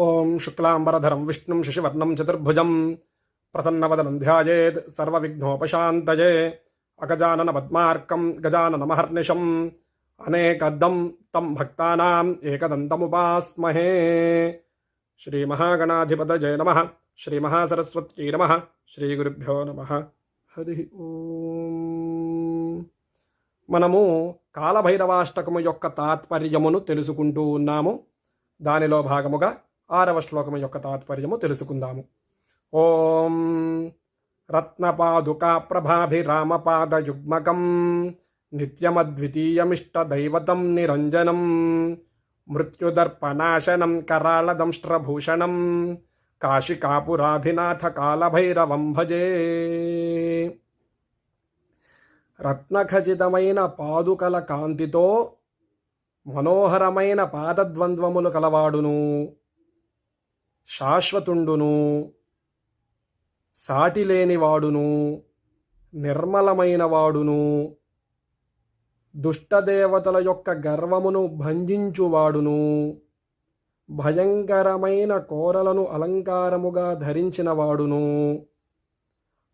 ఓం శుక్లాంబరధరం విష్ణుం శశివర్ణం చతుర్భుజం. ప్రసన్నవదనం ధ్యాయేత్ సర్వవిఘ్నోపశాంతయే. అగజానన పద్మార్కం గజాననమహర్నిశం. అనేకదం తం భక్తానాం ఏకదంతముపాస్మహే. శ్రీమహాగణాధిపతజయ నమ. శ్రీమహాసరస్వత్యై నమ. శ్రీగురుభ్యో నమ. హరి ఓం. మనము కాలభైరవాష్టకము యొక్క తాత్పర్యమును తెలుసుకుంటూ ఉన్నాము. దానిలో భాగముగా ఆరవ శ్లోకము యొక్క తాత్పర్యము తెలుసుకుందాము. ఓం రత్నపాదుకా ప్రభాభిరామపాదయుగ్మకం నిత్యమద్వితీయమిష్టదైవతం నిరంజనం మృత్యుదర్పనాశనం కరాళదంష్ట్రభూషణం కాశికాపురాధినాథ కాలభైరవం భజే. రత్నఖచితమైన పాదుకల కాంతితో మనోహరమైన పాదద్వంద్వములు కలవాడును. శాశ్వతుండును సాటిలేనివాడును నిర్మలమైన వాడును దుష్టదేవతల యొక్క గర్వమును భంజించువాడును భయంకరమైన కోరలను అలంకారముగా ధరించినవాడును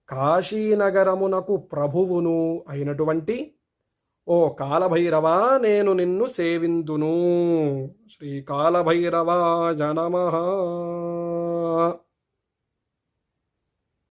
కాశీనగరమునకు ప్రభువును అయినటువంటి ఓ కాలభైరవా నేను నిన్ను సేవిందును. శ్రీ కాలభైరవ జనమః